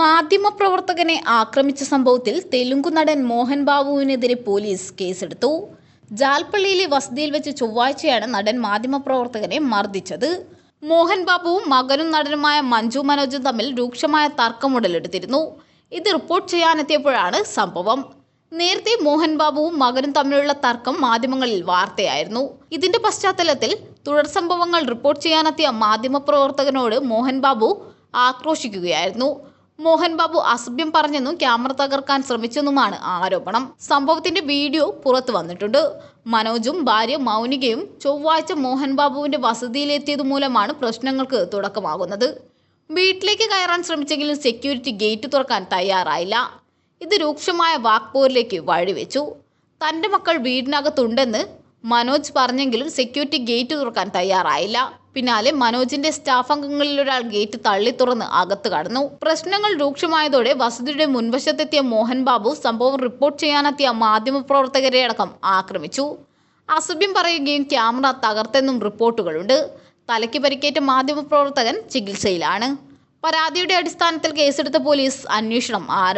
മാധ്യമപ്രവർത്തകനെ ആക്രമിച്ച സംഭവത്തിൽ തെലുങ്കു നടൻ മോഹൻ ബാബുവിനെതിരെ പോലീസ് കേസെടുത്തു. ജാൽപ്പള്ളിയിലെ വസതിയിൽ വെച്ച് ചൊവ്വാഴ്ചയാണ് നടൻ മാധ്യമപ്രവർത്തകനെ മർദ്ദിച്ചത്. മോഹൻ ബാബുവും മകനും നടനുമായ മഞ്ജു മനോജും തമ്മിൽ രൂക്ഷമായ തർക്കമുടലെടുത്തിരുന്നു ഇത് റിപ്പോർട്ട് ചെയ്യാനെത്തിയപ്പോഴാണ് സംഭവം. നേരത്തെ മോഹൻ ബാബുവും മകനും തമ്മിലുള്ള തർക്കം മാധ്യമങ്ങളിൽ വാർത്തയായിരുന്നു. ഇതിന്റെ പശ്ചാത്തലത്തിൽ തുടർ സംഭവങ്ങൾ റിപ്പോർട്ട് ചെയ്യാനെത്തിയ മാധ്യമപ്രവർത്തകനോട് മോഹൻ ബാബു ആക്രോശിക്കുകയായിരുന്നു. മോഹൻ ബാബു അസഭ്യം പറഞ്ഞെന്നും ക്യാമറ തകർക്കാൻ ശ്രമിച്ചെന്നുമാണ് ആരോപണം. സംഭവത്തിന്റെ വീഡിയോ പുറത്തു വന്നിട്ടുണ്ട്. മനോജും ഭാര്യ മൗനികയും ചൊവ്വാഴ്ച മോഹൻ ബാബുവിന്റെ വസതിയിലെത്തിയത് മൂലമാണ് പ്രശ്നങ്ങൾക്ക് തുടക്കമാകുന്നത്. വീട്ടിലേക്ക് കയറാൻ ശ്രമിച്ചെങ്കിലും സെക്യൂരിറ്റി ഗേറ്റ് തുറക്കാൻ തയ്യാറായില്ല. ഇത് രൂക്ഷമായ വാക്പോരിലേക്ക് വഴിവെച്ചു. തന്റെ മക്കൾ വീടിനകത്തുണ്ടെന്ന് മനോജ് പറഞ്ഞെങ്കിലും സെക്യൂരിറ്റി ഗേറ്റ് തുറക്കാൻ തയ്യാറായില്ല. പിന്നാലെ മനോജിന്റെ സ്റ്റാഫ് അംഗങ്ങളിൽ ഒരാൾ ഗേറ്റ് തള്ളി തുറന്ന് അകത്ത് കടന്നു. പ്രശ്നങ്ങൾ രൂക്ഷമായതോടെ വസതിയുടെ മുൻവശത്തെത്തിയ മോഹൻ ബാബു സംഭവം റിപ്പോർട്ട് ചെയ്യാനെത്തിയ മാധ്യമപ്രവർത്തകരെ അടക്കം ആക്രമിച്ചു. അസഭ്യം പറയുകയും ക്യാമറ തകർത്തെന്നും റിപ്പോർട്ടുകളുണ്ട്. തലയ്ക്ക് പരിക്കേറ്റ മാധ്യമപ്രവർത്തകൻ ചികിത്സയിലാണ്. പരാതിയുടെ അടിസ്ഥാനത്തിൽ കേസെടുത്ത പോലീസ് അന്വേഷണം ആരംഭിച്ചു.